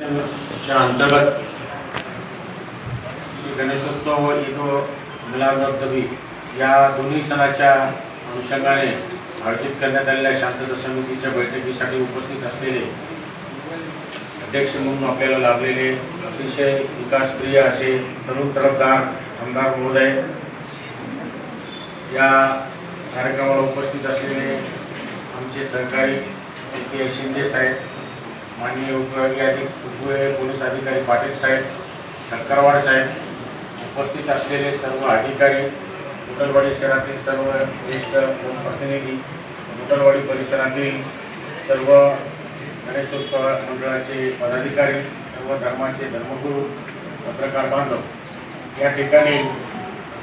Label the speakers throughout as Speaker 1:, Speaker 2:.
Speaker 1: च्या अंतर्गत श्री गणेशोत्सव व ईद व मिलादुन्नबी या दोन्ही सणाच्या अनुषंगाने आयोजित करण्यात आलेल्या शांतता समितीच्या बैठकीसाठी उपस्थित असलेले अध्यक्ष म्हणून आपल्याला लाभलेले अतिशय विकासप्रिय असे तरुण तरफदार आमदार महोदय. या कार्यक्रमाला उपस्थित असलेले आमचे सहकारी शिंदे साहेब माननीय उपविभागीय अधिक उपविभागीय पोलीस अधिकारी पाटील साहेब ठक्करवाड साहेब उपस्थित असलेले सर्व अधिकारी मुटलवाडी शहरातील सर्व ज्येष्ठ प्रतिनिधी मुटलवाडी परिसरातील सर्व गणेशोत्सव मंडळाचे पदाधिकारी सर्व धर्माचे धर्मगुरू पत्रकार बांधव या ठिकाणी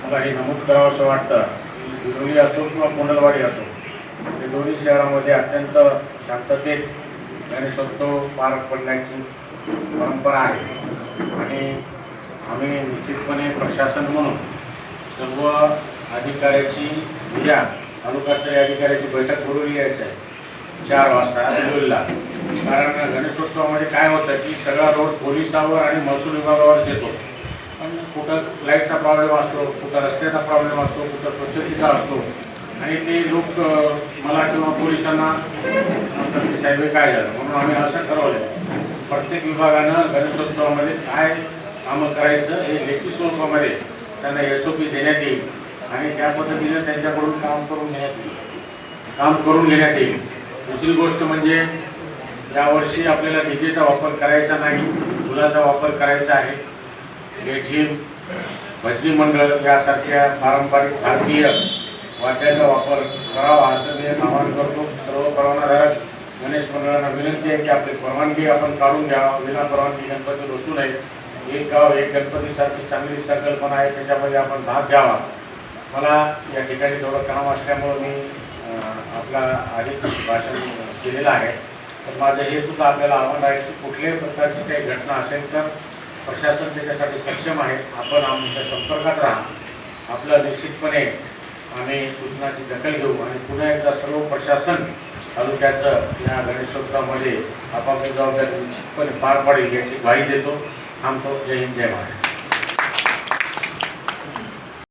Speaker 1: मला हे नमूद करावं असं वाटतं. की विरोधी असो किंवा कोंडलवाडी असो हे दोन्ही शहरामध्ये अत्यंत शांततेत गणेशोत्सव पार पडण्याची परंपरा आहे. आणि आम्ही निश्चितपणे प्रशासन म्हणून सर्व अधिकाऱ्याची म्हणजे उद्या तालुकास्तरीय अधिकाऱ्याची बैठक बोलवली यायची आहे. चार वाजता शिरोलीला कारण गणेशोत्सवामध्ये काय होतं की सगळा रोड पोलिसावर आणि महसूल विभागावरच येतो. पण कुठं लाईटचा प्रॉब्लेम असतो कुठं रस्त्याचा प्रॉब्लेम असतो कुठं स्वच्छतेचा असतो आणि ते लोक मला किंवा पोलिसांना साहेब काय झालं? म्हणून आम्ही असं ठरवलं प्रत्येक विभागानं गणेशोत्सवामध्ये काय कामं करायचं हे लेखी स्वरूपामध्ये त्यांना एस ओ पी देण्यात येईल. आणि त्या पद्धतीनं त्यांच्याकडून काम करून घेण्यात येईल. काम करून घेण्यात येईल. दुसरी गोष्ट म्हणजे यावर्षी आपल्याला डीजेचा वापर करायचा नाही फुलाचा वापर करायचा आहे. लेझिम भजनी मंडळ यासारख्या पारंपरिक भारतीय वाट्याचा वापर करावा असं मी आवाहन करतो. सर्व परवानाधारक गणेश मंडळांना विनंती आहे की आपली परवानगी आपण काढून घ्या विना परवानगी गणपती बसू नये. एक गाव एक गणपतीसारखी चांगली संकल्पना आहे त्याच्यामध्ये आपण भाग घ्यावा. मला या ठिकाणी थोडं काम असल्यामुळं मी आपला आधीच भाषण केलेलं आहे. तर माझं हे सुद्धा आपल्याला आव्हान आहे की कुठल्याही प्रकारची काही घटना असेल तर प्रशासन त्याच्यासाठी सक्षम आहे. आपण आमच्या संपर्कात राहा. आपलं निश्चितपणे आम्ही सूचनाची दखल घेऊ आणि पुन्हा एकदा सर्व प्रशासन तालुक्याचं या गणेशोत्सवामध्ये आपापली जबाबदारी निश्चितपणे पार पाडेल याची ग्वाही देतो. थांबतो. जय हिंद जय महाराष्ट्र.